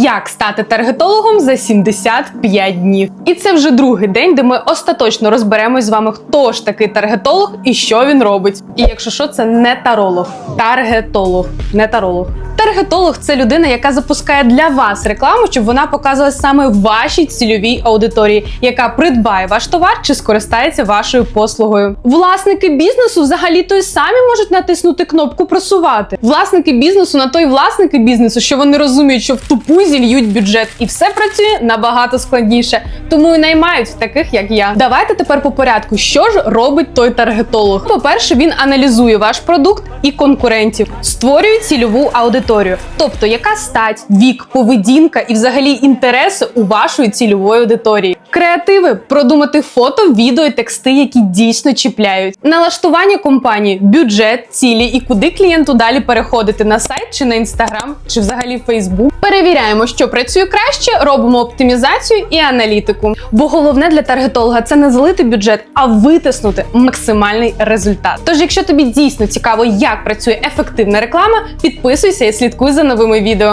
Як стати таргетологом за 75 днів? І це вже другий день, де ми остаточно розберемось з вами, хто ж такий таргетолог і що він робить. І якщо що, це не таролог, таргетолог, не таролог. Таргетолог це людина, яка запускає для вас рекламу, щоб вона показувала саме вашій цільовій аудиторії, яка придбає ваш товар чи скористається вашою послугою. Власники бізнесу взагалі то й самі можуть натиснути кнопку просувати. Власники бізнесу на той власники бізнесу, що вони розуміють, що в тупу зільють бюджет, і все працює набагато складніше. Тому і наймають таких, як я. Давайте тепер по порядку, що ж робить той таргетолог. По-перше, він аналізує ваш продукт і конкурентів, створює цільову аудиторію, тобто яка стать, вік, поведінка і взагалі інтереси у вашої цільової аудиторії. Креативи продумати фото, відео і тексти, які дійсно чіпляють. Налаштування компанії, бюджет, цілі і куди клієнту далі переходити на сайт чи на інстаграм, чи взагалі Фейсбук. Перевіряємо, що працює краще, робимо оптимізацію і аналітику. Бо головне для таргетолога це не залити бюджет, а витиснути максимальний результат. Тож, якщо тобі дійсно цікаво, як працює ефективна реклама, підписуйся і слідкуй за новими відео.